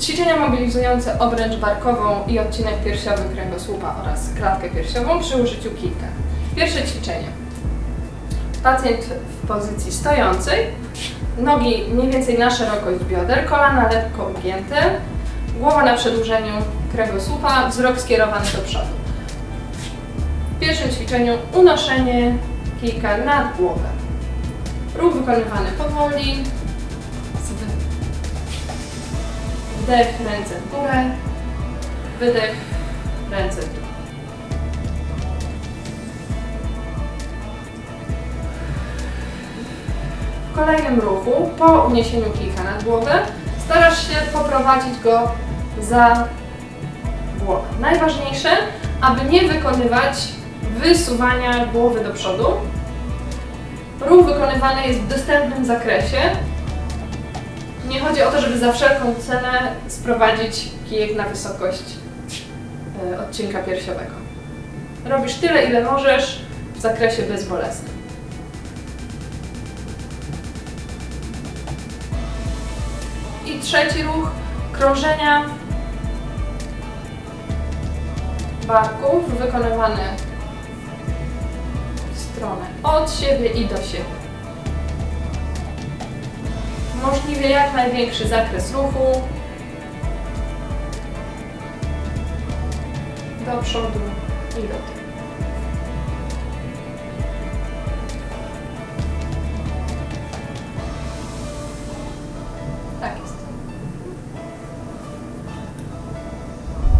Ćwiczenia mobilizujące obręcz barkową i odcinek piersiowy kręgosłupa oraz klatkę piersiową przy użyciu kilka. Pierwsze ćwiczenie. Pacjent w pozycji stojącej, nogi mniej więcej na szerokość bioder, kolana lekko ugięte, głowa na przedłużeniu kręgosłupa, wzrok skierowany do przodu. W pierwszym ćwiczeniu unoszenie kijka nad głowę. Ruch wykonywany powoli. Wdech, ręce w górę. Wydech, ręce w dół. W kolejnym ruchu, po uniesieniu kijka nad głowę, starasz się poprowadzić go za głowę. Najważniejsze, aby nie wykonywać wysuwania głowy do przodu. Ruch wykonywany jest w dostępnym zakresie. Nie chodzi o to, żeby za wszelką cenę sprowadzić kijek na wysokość e, odcinka piersiowego. Robisz tyle, ile możesz w zakresie bezbolesnym. I trzeci ruch krążenia barków wykonywany w stronę od siebie i do siebie. Możliwie jak największy zakres ruchu do przodu i do tyłu.